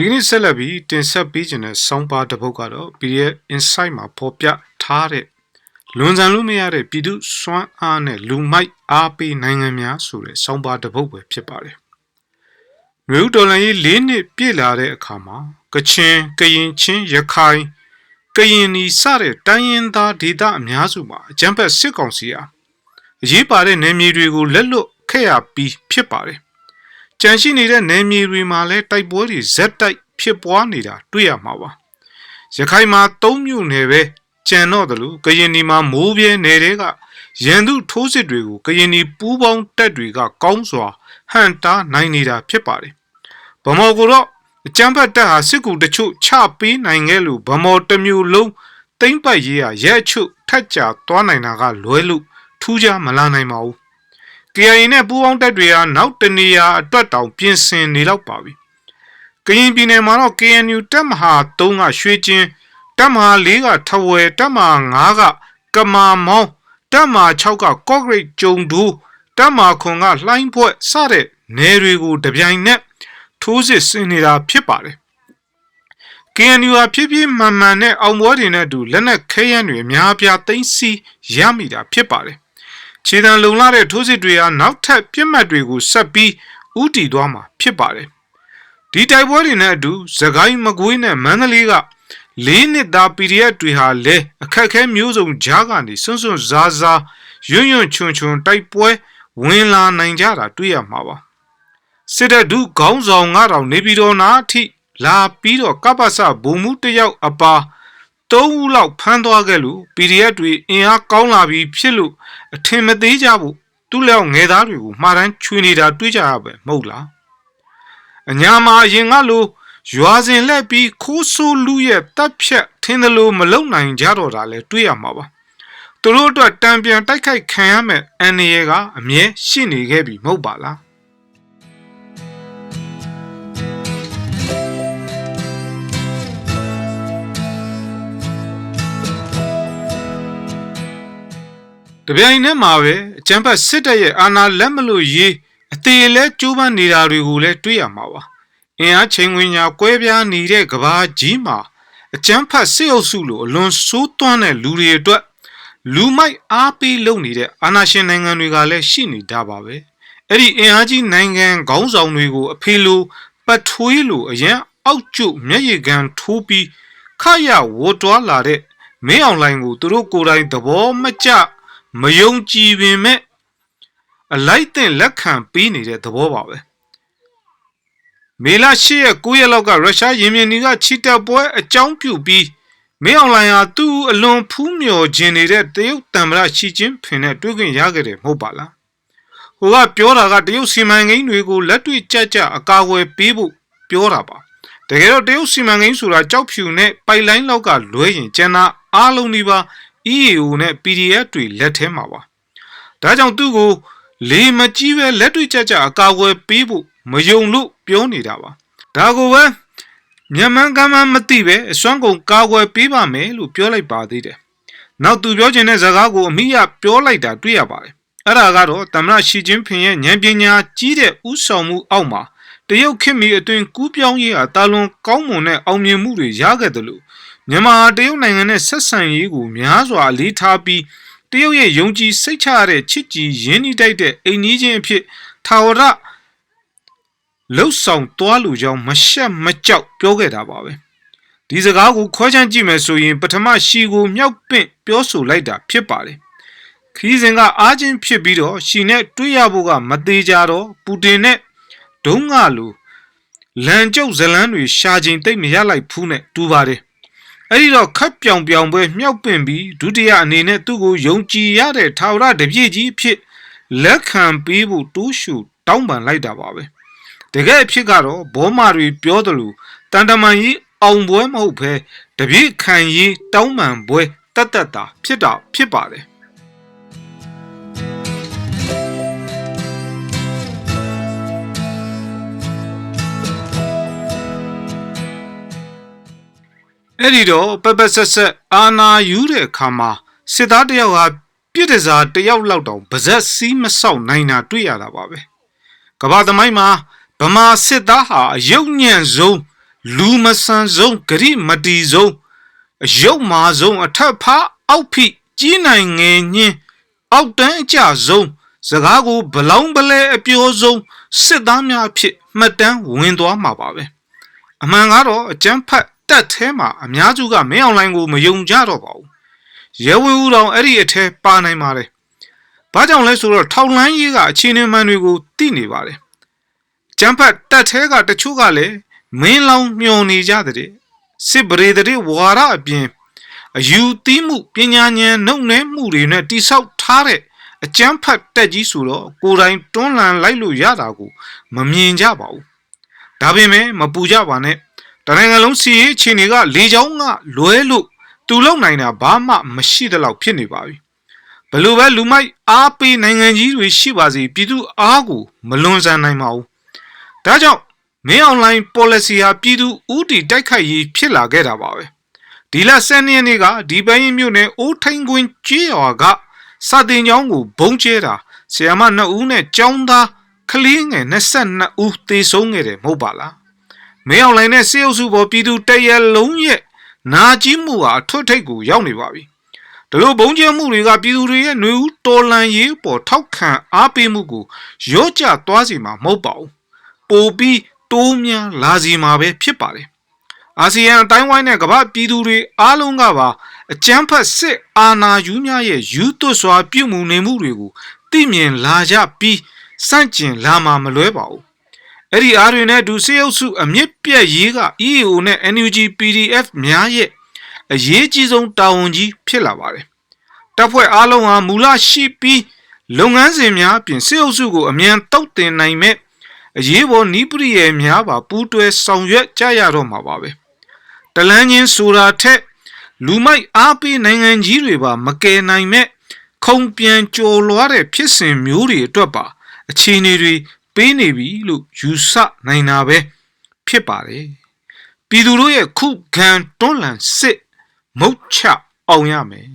ဒီကနေ့ဆက်လက်ပြီးတင်ဆက်ပေးခြင်းတဲ့ဆောင်းပါတစ်ပုဒ်ကတော့ PDF Insight မှာပေါ်ပြထားတဲ့လွန်ဆန်လို့မရတဲ့ပြည်သူစွမ်းအားနဲ့လူမိုက်အားပေးနိုင်ငံများဆိုတဲ့ဆောင်းပါတစ်ပုဒ်ပဲဖြစ်ပါတယ်။မြို့တော်လန်ကြီး၄နှစ်ပြည့်လာတဲ့အခါမှာကချင်၊ကရင်ချင်းရခိုင်ကရင်နီစတဲ့တိုင်းရင်းသားဒေသအများစုမှာအကြမ်းဖက်စစ်ကောင်စီအားအရေးပါတဲ့နယ်မြေတွေကိုလက်လွတ်ခဲ့ရပြီးဖြစ်ပါတယ်။ ကြန့်ရှိနေတဲ့နယ်မြေတွေမှာလည်းတိုက်ပွဲတွေဇက်တိုက်ဖြစ်ပွားနေတာတွေ့ရမှာပါ။ရခိုင်မှာ၃မြို့နယ်ပဲကြံတော့တယ်လို့ကရင်နီမှာမိုးပြဲနယ်တွေကရန်သူထိုးစစ်တွေကိုကရင်နီပူးပေါင်းတပ်တွေကကောင်းစွာဟန်တာနိုင်နေတာဖြစ်ပါတယ်။ဗမော်ကတော့အကြမ်းဖက်တပ်ဟာစစ်ကူတချို့ချပေးနိုင်ခဲ့လို့ဗမော်တစ်မျိုးလုံးတိမ့်ပတ်ရေးဟာရဲချုထက်ကြသွားနိုင်တာကလွဲလို့ထူးခြားမလာနိုင်ပါဘူး။ KIA နဲ့ပူးပေါင်းတပ်တွေဟာနောက်တနေရာအတွက်တောင်ပြင်ဆင်နေတော့ပါပြီ။ကရင်ပြည်နယ်မှာတော့ KNU တပ်မဟာ3ကရွှေချင်းတပ်မဟာ4ကထဝယ်တပ်မဟာ5ကကမာမောင်းတပ်မဟာ6ကကော့ဂရိတ်ကျုံဒူးတပ်မဟာ9ကလှိုင်းဖွဲ့စတဲ့နယ်တွေကိုတပြိုင်နက်ထိုးစစ်ဆင်နေတာဖြစ်ပါတယ်။ KNU ဟာဖြည်းဖြည်းမှန်မှန်နဲ့အောင်ပွဲတွေနဲ့အတူလက်နက်ခဲယမ်းတွေအများအပြားသိမ်းဆည်းရမိတာဖြစ်ပါတယ်။ ခြေတံလုံလာတဲ့ထိုးစစ်တွေဟာနောက်ထပ်ပြစ်မှတ်တွေကိုဆက်ပြီးဥတီသွားမှာဖြစ်ပါတယ်။ဒီတိုက်ပွဲတွေနဲ့အတူသခိုင်းမကွေးနဲ့မန္တလေးကလေးနှစ်သား PDF တွေဟာလည်းအခက်အခဲမျိုးစုံကြားကနေစွန့်စွန့်စားစားရွံ့ရွံ့ချွန်ချွန်တိုက်ပွဲဝင်လာနိုင်ကြတာတွေ့ရမှာပါစစ်တပ်ဒုခေါင်းဆောင်ကတော့နေပြည်တော်နာအထိလာပြီးတော့ကပ္ပစဘုံမှုတယောက်အပါ သုံးဦးလောက်ဖမ်းသွားခဲ့လို့ PDF တွေအင်အားကောင်းလာပြီးဖြစ်လို့အထင်မသေးကြဘူးသူ့လက်ငယ်သားတွေကိုမှားတမ်းချွေနေတာတွေ့ကြရပဲမဟုတ်လားအညာမှာအရင်ကလိုရွာစဉ်လက်ပြီးခိုးဆိုးလူရဲ့တပ်ဖြတ်ထင်းသလိုမလုံနိုင်ကြတော့တာလဲတွေ့ရမှာပါသူတို့အတွက်တံပြန်တိုက်ခိုက်ခံရမဲ့အန်ရကအမြဲရှိနေခဲ့ပြီမဟုတ်ပါလား တပြိုင်နက်မှာပဲအကျံဖတ်စစ်တပ်ရဲ့အာဏာလက်မလို့ရေးအသေးလဲကျိုးပန်းနေတာတွေကိုလည်းတွေ့ရမှာပါအင်အားချိန်ဝင်ညာကွဲပြားနေတဲ့ကဘာကြီးမှာအကျန်းဖတ်စစ်အုပ်စုလိုအလွန်ဆိုးသွမ်းတဲ့လူတွေအတွက်လူမိုက်အားပေးလုပ်နေတဲ့အာဏာရှင်နိုင်ငံတွေကလည်းရှိနေတာပါပဲအဲ့ဒီအင်အားကြီးနိုင်ငံခေါင်းဆောင်တွေကိုအဖေလိုပတ်ထွေးလိုအရန်အောက်ကျမျက်ရည်ကန်ထိုးပြီးခရဝတ်တွားလာတဲ့မင်းအောင်လှိုင်ကိုသူတို့ကိုယ်တိုင်သဘောမကျ မယုံကြည်ပင်မဲ့အလိုက်တဲ့လက်ခံပေးနေတဲ့သဘောပါပဲမေလ10ရက်9ရက်လောက်ကရုရှားရင်မြင်နီကချီတက်ပွဲအကြောင်းပြုပြီးမင်းအောင်လှိုင်ဟာသူ့အလွန်ဖူးမြော်ခြင်းနေတဲ့တရုတ်တံမရရှီကျင်းဖင်နဲ့တွေ့ခွင့်ရခဲ့တယ်မဟုတ်ပါလားဟိုကပြောတာကတရုတ်စီမံကိန်းတွေကိုလက်တွေ့ကြကြအကာအကွယ်ပေးဖို့ပြောတာပါတကယ်တော့တရုတ်စီမံကိန်းဆိုတာကြောက်ဖြူနဲ့ပိုက်လိုင်းလောက်ကလွဲရင်ကျန်တာအားလုံးဒီပါ EAO နဲ့ PDF တွေလက်ထဲမှာပါဒါကြောင့်သူ့ကိုလေမကြီးပဲလက်တွေ့ကြကြအကာအကွယ်ပေးဖို့မယုံလို့ပြောနေတာပါဒါကိုပဲမြန်မာကမှမသိပဲအစွမ်းကုန်ကာကွယ်ပေးပါမယ်လို့ပြောလိုက်ပါသေးတယ်နောက်သူပြောချင်တဲ့စကားကိုအမိရပြောလိုက်တာတွေ့ရပါတယ်အဲ့ဒါကတော့တမရရှီချင်းဖင်ရဲ့ဉာဏ်ပညာကြီးတဲ့ဥဆောင်မှုအောက်မှာတရုတ်ခေတ်မီအတွင်ကူးပြောင်းရေးဟာတာလွန်ကောင်းမွန်တဲ့အောင်မြင်မှုတွေရခဲ့တယ်လို့ မြန်မာတရုတ်နိုင်ငံနဲ့ဆက်ဆံရေးကိုများစွာအလေးထားပြီးတရုတ်ရဲ့ယုံကြည်စိတ်ချရတဲ့ချစ်ကြည်ရင်းနှီးတိုက်တဲ့အိမ်ကြီးချင်းအဖြစ်ထာဝရလှုပ်ဆောင်သွားလူကြောင်းမရှက်မကြောက်ပြောခဲ့တာပါပဲဒီစကားကိုခွဲခြမ်းကြည့်မယ်ဆိုရင်ပထမရှီကိုမြောက်ပင့်ပြောဆိုလိုက်တာဖြစ်ပါတယ်ခီးစဉ်ကအားချင်းဖြစ်ပြီးတော့ရှီနဲ့တွေ့ရဖို့ကမသေးကြတော့ပူတင်နဲ့ဒုံးကလိုလန်ကျုပ်ဇလန်းတွေရှာခြင်းတိတ်မရလိုက်ဘူးနဲ့တူပါတယ် အဲ့ဒီတော့ခတ်ပြောင်ပြောင်ပွဲမြောက်ပင့်ပြီးဒုတိယအနေနဲ့သူ့ကိုယုံကြည်ရတဲ့ထာဝရတပြည့်ကြီးဖြစ်လက်ခံပေးဖို့တိုးရှူတောင်းပန်လိုက်တာပါပဲတကယ်အဖြစ်ကတော့ဘောမာတွေပြောတယ်လို့တန်တမန်ကြီးအောင်ပွဲမဟုတ်ဘဲတပြည့်ခံရေးတောင်းပန်ပွဲတတ်တတ်တာဖြစ်တာဖြစ်ပါတယ် အဲ့ဒီတော့ပပဆက်ဆက်အာနာယူတဲ့အခါမှာစစ်သားတယောက်ဟာပြစ်ဒစာတယောက်လောက်တောင်ဗဇက်စီးမဆောက်နိုင်တာတွေ့ရတာပါပဲကဘာသမိုင်းမှာဗမာစစ်သားဟာအယုတ်ညံ့ဆုံးလူမဆန်ဆုံးဂရိမတီဆုံးအယုတ်မာဆုံးအထက်ဖားအောက်ဖိကြီးနိုင်ငယ်ညင်းအောက်တန်းအကြဆုံးစကားကိုဘလောင်းပလဲအပြောဆုံးစစ်သားများအဖြစ်မှတ်တမ်းဝင်သွားမှာပါပဲအမှန်ကတော့အကျန်းဖတ် တက်ထဲမှာအများစုကမင်းအောင်လိုင်းကိုမယုံကြတော့ပါဘူးရဲဝဲဦးတော်အဲ့ဒီအထဲပါနိုင်ပါတယ်ဘာကြောင့်လဲဆိုတော့ထောက်လန်းရေးကအခြေအနေမှန်တွေကိုသိနေပါတယ်ကျန်းဖတ်တက်ထဲကတချို့ကလည်းမင်းလောင်မျောနေကြတဲ့စစ်ပရေတဲ့ဝါရအပြင်အယူသီးမှုပညာဉာဏ်နှုတ်နှဲမှုတွေနဲ့တိဆောက်ထားတဲ့အကျန်းဖတ်တက်ကြီးဆိုတော့ကိုယ်တိုင်တွန်းလှန်လိုက်လို့ရတာကိုမမြင်ကြပါဘူးဒါပေမဲ့မပူကြပါနဲ့ တနိုင်ငံလုံးစီရေးအခြေအနေကလေချောင်းကလွဲလို့သူလုံနိုင်တာဘာမှမရှိတဲ့လောက်ဖြစ်နေပါပြီဘလို့ပဲလူမိုက်အားပေးနိုင်ငံကြီးတွေရှိပါစေပြည်သူအားကိုမလွန်ဆန်နိုင်ပါဘူးဒါကြောင့်မင်းအွန်လိုင်း policy ဟာပြည်သူဥတီတိုက်ခိုက်ရေးဖြစ်လာခဲ့တာပါပဲဒီလ10ရက်နေ့ကဒီပိုင်းရင်မြို့နယ်အိုးထိန်ကွင်းကြေးရွာကစာတင်ကျောင်းကိုဘုံကျဲတာဆီယမ2ဦးနဲ့ကျောင်းသားကလေးငယ်22ဦးသေဆုံးခဲ့တယ်မဟုတ်ပါလား မင်းအွန်လိုင်းနဲ့စေအုပ်စုပေါ်ပြည်သူတရက်လုံးရဲ့နာကြီးမှုဟာအထွတ်ထိပ်ကိုရောက်နေပါပြီဒီလိုဘုံကျဲမှုတွေကပြည်သူတွေရဲ့ຫນွေဦးတော်လန်ရေးပေါ်ထောက်ခံအားပေးမှုကိုရော့ကျသွားစီမှာမဟုတ်ပါဘူးပိုပြီးတိုးများလာစီမှာပဲဖြစ်ပါတယ်အာဆီယံအတိုင်းဝိုင်းနဲ့ကမ္ဘာပြည်သူတွေအားလုံးကပါအကြမ်းဖက်စစ်အာဏာယူများရဲ့ယူသွစွာပြုမှုနေမှုတွေကိုသိမြင်လာကြပြီးစန့်ကျင်လာမှာမလွဲပါဘူး အဲ့ဒီအားတွေနဲ့ဒူစေအုပ်စုအမြင့်ပြက်ရေးက EAO နဲ့ NUG PDF များရဲ့အရေးကြီးဆုံးတာဝန်ကြီးဖြစ်လာပါတယ်တပ်ဖွဲ့အားလုံးဟာမူလရှိပြီးလုပ်ငန်းစဉ်များအပြင်စေအုပ်စုကိုအမြန်တုတ်တင်နိုင်မဲ့အရေးပေါ်နီးပရိယေများပါပူးတွဲဆောင်ရွက်ကြရတော့မှာပါပဲတလန်းချင်းဆိုတာထက်လူမိုက်အားပေးနိုင်ငံကြီးတွေပါမကယ်နိုင်မဲ့ခုံပြန်ကြော်လွားတဲ့ဖြစ်စဉ်မျိုးတွေအတွက်ပါအခြေအနေတွေ ပေးနေပြီလို့ယူဆနိုင်တာပဲဖြစ်ပါတယ်ပြည်သူတို့ရဲ့ခုခံတွန်းလှန်စစ်မုတ်ချအောင်ရမယ်